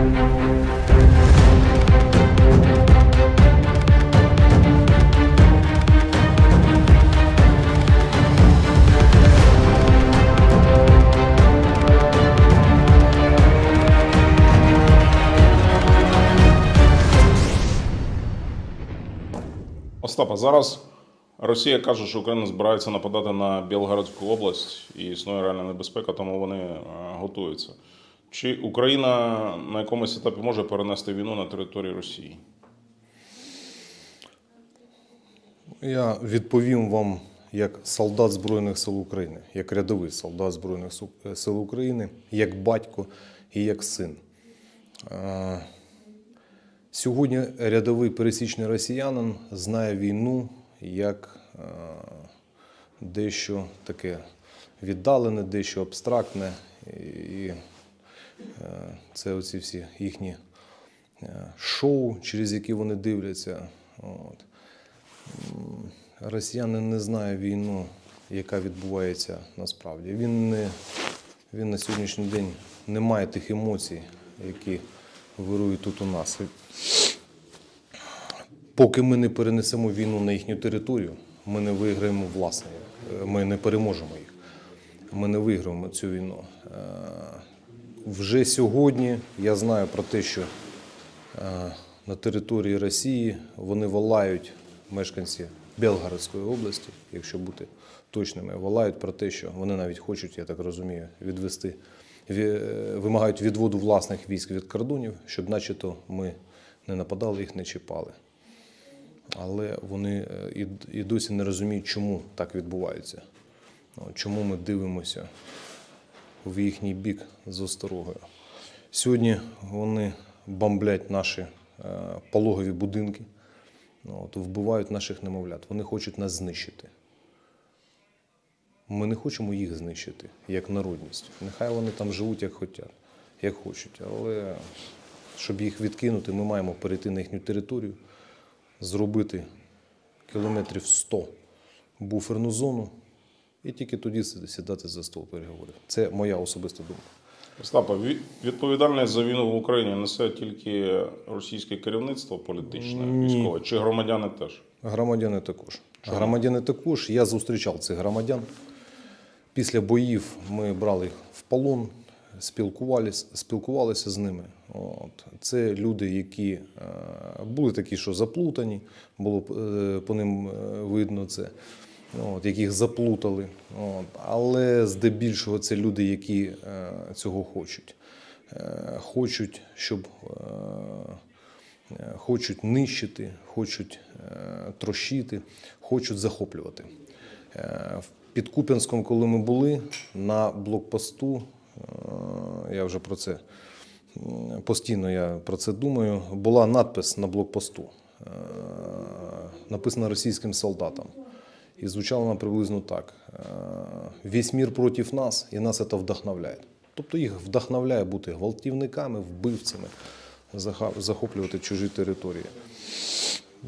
Остапа, зараз Росія каже, що Україна збирається нападати на Білгородську область і існує реальна небезпека, тому вони е, готуються. Чи Україна на якомусь етапі може перенести війну на території Росії? Я відповім вам як солдат Збройних сил України, як рядовий солдат Збройних сил України, як батько і як син. Е, Сьогодні рядовий пересічний росіянин знає війну як е, дещо таке віддалене, дещо абстрактне. І е, це оці всі їхні е, шоу, через які вони дивляться. От. Росіянин не знає війну, яка відбувається насправді. Він, не, він на сьогоднішній день не має тих емоцій, які вирують тут у нас. Поки ми не перенесемо війну на їхню територію, ми не виграємо власне, е, ми не переможемо їх. Ми не виграємо цю війну. Вже сьогодні я знаю про те, що е, на території Росії вони волають мешканці Белгородської області, якщо бути точними, волають про те, що вони навіть хочуть, я так розумію, відвести, е, вимагають відводу власних військ від кордонів, щоб начебто ми не нападали, їх не чіпали. Але вони е, і, досі не розуміють, чому так відбувається. Чому ми дивимося в їхній бік з осторогою. Сьогодні вони бомблять наші е, пологові будинки, от, вбивають наших немовлят. Вони хочуть нас знищити. Ми не хочемо їх знищити як народність. Нехай вони там живуть як хочуть, як хочуть. Але щоб їх відкинути, ми маємо перейти на їхню територію, зробити кілометрів 100 буферну зону і тільки тоді сідати за стол переговорів. Це моя особиста думка. Остапа, відповідальність за війну в Україні несе тільки російське керівництво політичне, військове, чи громадяни теж? Громадяни також. Громадяни також. Я зустрічав цих громадян. Після боїв ми брали їх в полон, спілкувалися, спілкувалися з ними. От. Це люди, які е, були такі, що заплутані, було е, по ним е, видно це, от, яких заплутали. От. Але здебільшого це люди, які е, цього хочуть. Е, Хочуть, щоб е, хочуть нищити, хочуть трощити, хочуть захоплювати. В Підкуп'янському, коли ми були на блокпосту, я вже про це постійно я про це думаю. Була надпис на блокпосту, написана російським солдатом. І звучала вона приблизно так: е, весь мір проти нас, і нас це вдохновляє. Тобто їх вдохновляє бути гвалтівниками, вбивцями, захоплювати чужі території.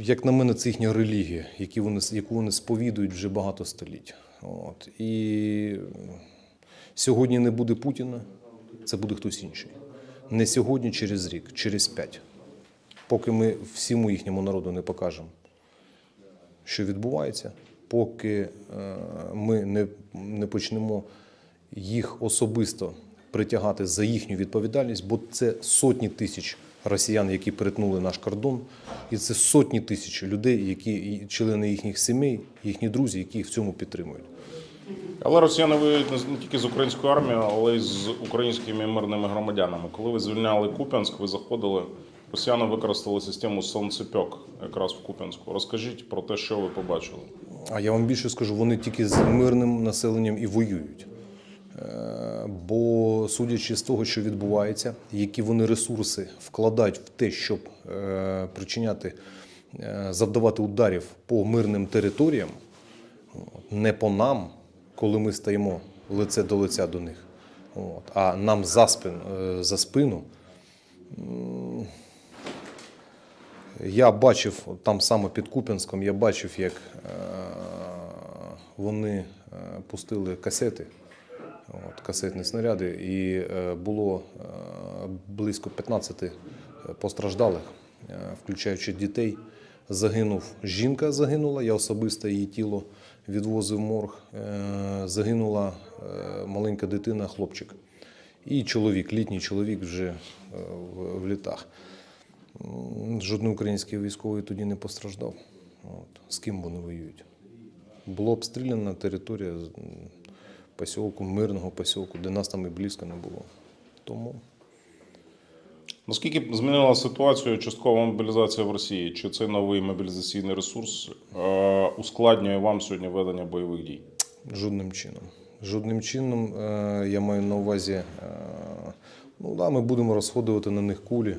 Як на мене, це їхня релігія, які вони, яку вони сповідують вже багато століть. От. І сьогодні не буде Путіна, це буде хтось інший. Не сьогодні, через рік, через п'ять. Поки ми всьому їхньому народу не покажемо, що відбувається, поки е, ми не, не почнемо їх особисто притягати за їхню відповідальність, бо це сотні тисяч росіян, які перетнули наш кордон, і це сотні тисяч людей, які члени їхніх сімей, їхні друзі, які їх в цьому підтримують. Але росіяни воюють не тільки з українською армією, але й з українськими мирними громадянами. Коли ви звільняли Куп'янськ, ви заходили, росіяни використали систему сонцепьок якраз в Куп'янську. Розкажіть про те, що ви побачили. А я вам більше скажу, вони тільки з мирним населенням і воюють. Е, Бо судячи з того, що відбувається, які вони ресурси вкладають в те, щоб е, причиняти, е, завдавати ударів по мирним територіям, не по нам, коли ми стаємо лице до лиця до них, а нам за, спин, е, за спину. Я бачив там саме під Куп'янськом, я бачив, як е, вони е, пустили касети, от, касетні снаряди, і е, було близько 15 постраждалих, включаючи дітей. Загинув жінка, загинула. Я особисто її тіло відвозив морг. Загинула маленька дитина, хлопчик. І чоловік, літній чоловік вже в літах. Жодний український військовий тоді не постраждав. От. З ким вони воюють? Була обстріляна територія посілку, мирного посілку, де нас там і близько не було. Тому Наскільки змінила ситуацію часткова мобілізація в Росії? Чи цей новий мобілізаційний ресурс е, ускладнює вам сьогодні ведення бойових дій? жодним чином. Жодним чином е, я маю на увазі, е, ну да, ми будемо розходувати на них кулі,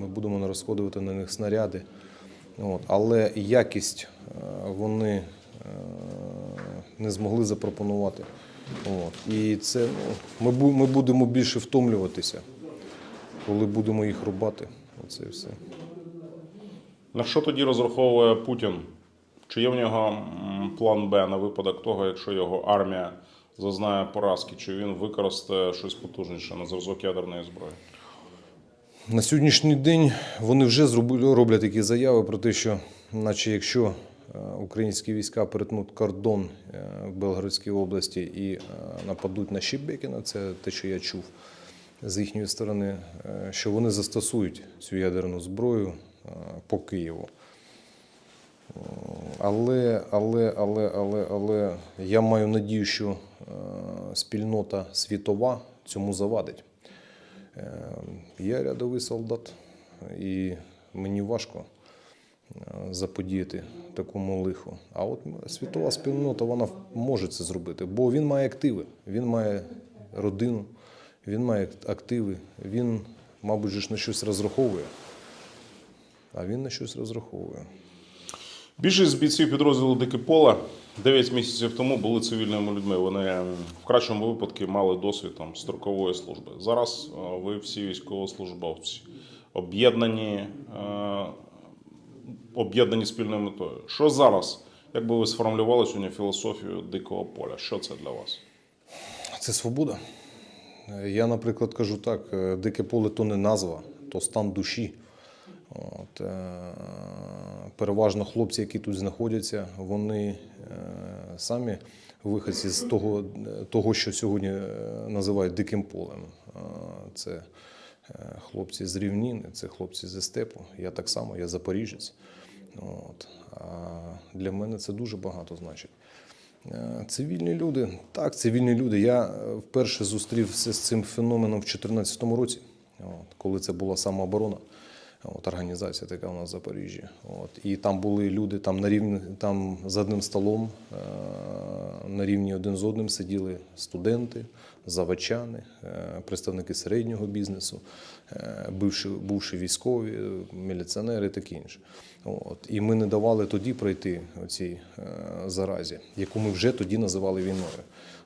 ми будемо розходувати на них снаряди. От, але якість е, вони е, не змогли запропонувати. От. І це ну, ми, ми будемо більше втомлюватися, коли будемо їх рубати. Оце все. На що тоді розраховує Путін? Чи є в нього план Б на випадок того, якщо його армія зазнає поразки, чи він використає щось потужніше на зразок ядерної зброї? На сьогоднішній день вони вже роблять такі заяви про те, що, наче якщо е, українські війська перетнуть кордон е, в Белгородській області і е, нападуть на Щебекіна, це те, що я чув з їхньої сторони, що вони застосують цю ядерну зброю по Києву. Але, але, але, але, але я маю надію, що спільнота світова цьому завадить. Е, Я рядовий солдат, і мені важко е, заподіяти такому лиху. А от світова спільнота вона може це зробити, бо він має активи, він має родину, він має активи, він, мабуть, ж на щось розраховує. А він на щось розраховує. Більшість бійців підрозділу Дике поле 9 місяців тому були цивільними людьми. Вони в кращому випадку мали досвід там, строкової служби. Зараз е, ви всі військовослужбовці об'єднані, е, об'єднані спільною метою. Що зараз? Як би ви сформулювали сьогодні філософію дикого поля? Що це для вас? Це свобода. Е, Я, наприклад, кажу так: дике поле то не назва, то стан душі. От, е, переважно хлопці, які тут знаходяться, вони е, самі виходці з того, того, що сьогодні е, називають диким полем. Це хлопці з рівнини, це хлопці зі степу. Я так само, я запоріжець. От. А для мене це дуже багато значить. Цивільні люди, так, цивільні люди. Я вперше зустрівся з цим феноменом в 2014 році, от, коли це була самооборона. От, організація така у нас в Запоріжжі. От, і там були люди там на рівні, там за одним столом, е, на рівні один з одним сиділи студенти, заводчани, е, представники середнього бізнесу, е, бивші, бувші військові, е, міліціонери і таке інше. От. І ми не давали тоді пройти цій заразі, яку ми вже тоді називали війною.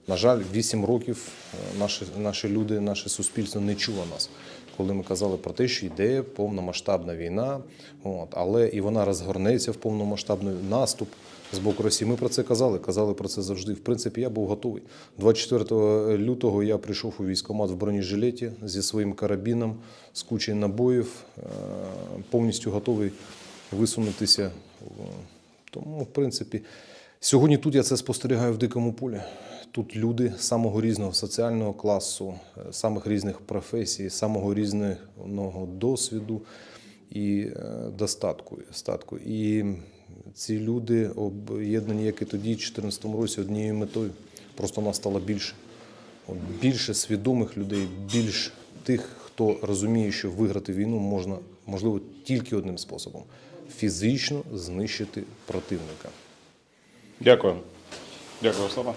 На жаль, 8 років е, наші, наші люди, наше суспільство не чуло нас, коли ми казали про те, що йде повномасштабна війна, от, але і вона розгорнеться в повномасштабний наступ з боку Росії. Ми про це казали, казали про це завжди. В принципі, я був готовий. 24 лютого я прийшов у військкомат в бронежилеті зі своїм карабіном, з кучею набоїв, е, повністю готовий висунутися. Тому, в принципі, сьогодні тут я це спостерігаю в дикому полі. Тут люди самого різного соціального класу, е, самих різних професій, самого різного досвіду і е, достатку. статку. І ці люди об'єднані, як і тоді, в 2014 році, однією метою. Просто нас стало більше. Більше свідомих людей, більш тих, хто розуміє, що виграти війну можна, можливо, тільки одним способом фізично знищити противника. Дякую. Дякую, Остапа.